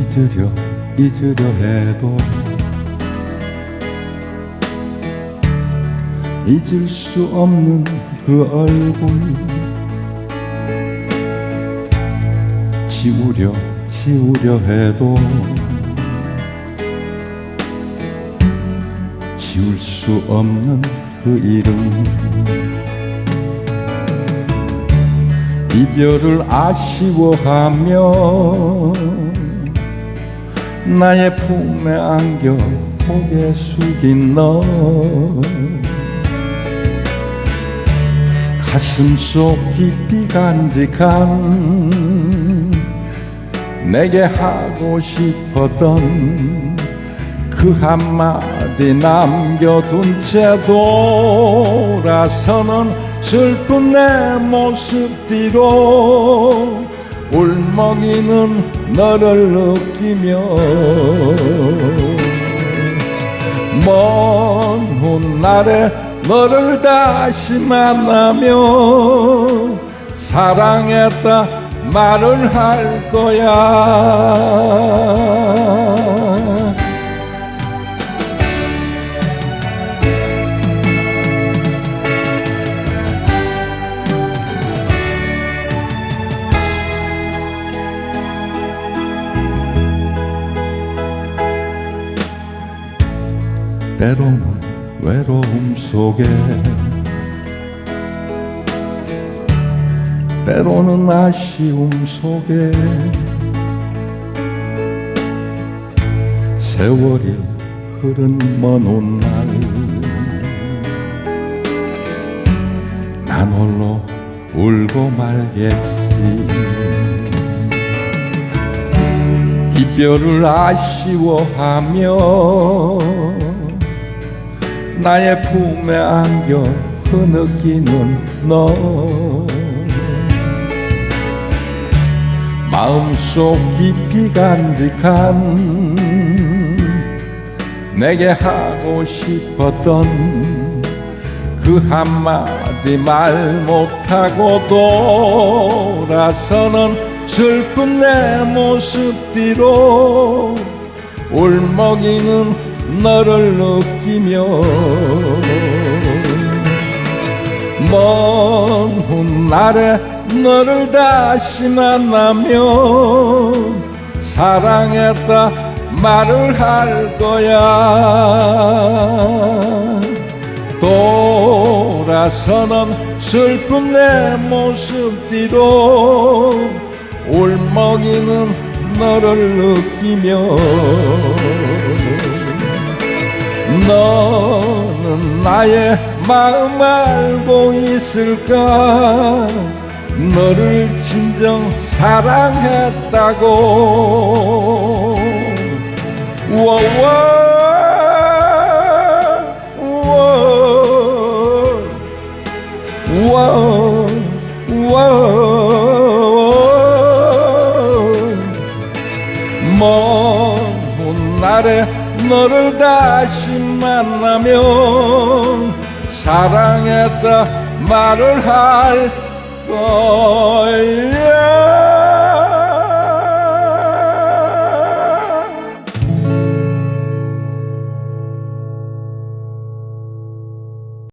잊으려 잊으려 해도 잊을 수 없는 그 얼굴. 지우려 지우려 해도 지울 수 없는 그 이름. 이별을 아쉬워하며 나의 품에 안겨 고개 숙인 너. 가슴 속 깊이 간직한 내게 하고 싶었던 그 한마디 남겨둔 채 돌아서는 슬픈 내 모습 뒤로 울먹이는 너를 느끼며 먼 훗날에 너를 다시 만나며 사랑했다 말을 할 거야 때로는 외로움 속에 때로는 아쉬움 속에 세월이 흐른 먼 훗날 난 홀로 울고 말겠지. 이별을 아쉬워하며 나의 품에 안겨 흐느끼는 너. 마음속 깊이 간직한 내게 하고 싶었던 그 한마디 말 못하고 돌아서는 슬픈 내 모습 뒤로 울먹이는 너를 느끼며 먼 훗날에 너를 다시 만나며 사랑했다 말을 할 거야. 돌아서는 슬픈 내 모습 뒤로 울먹이는 너를 느끼며 너는 나의 마음 알고 있을까? 너를 진정 사랑했다고. 먼 훗날에 너를 다시 만나면 사랑했다 말을 할 거야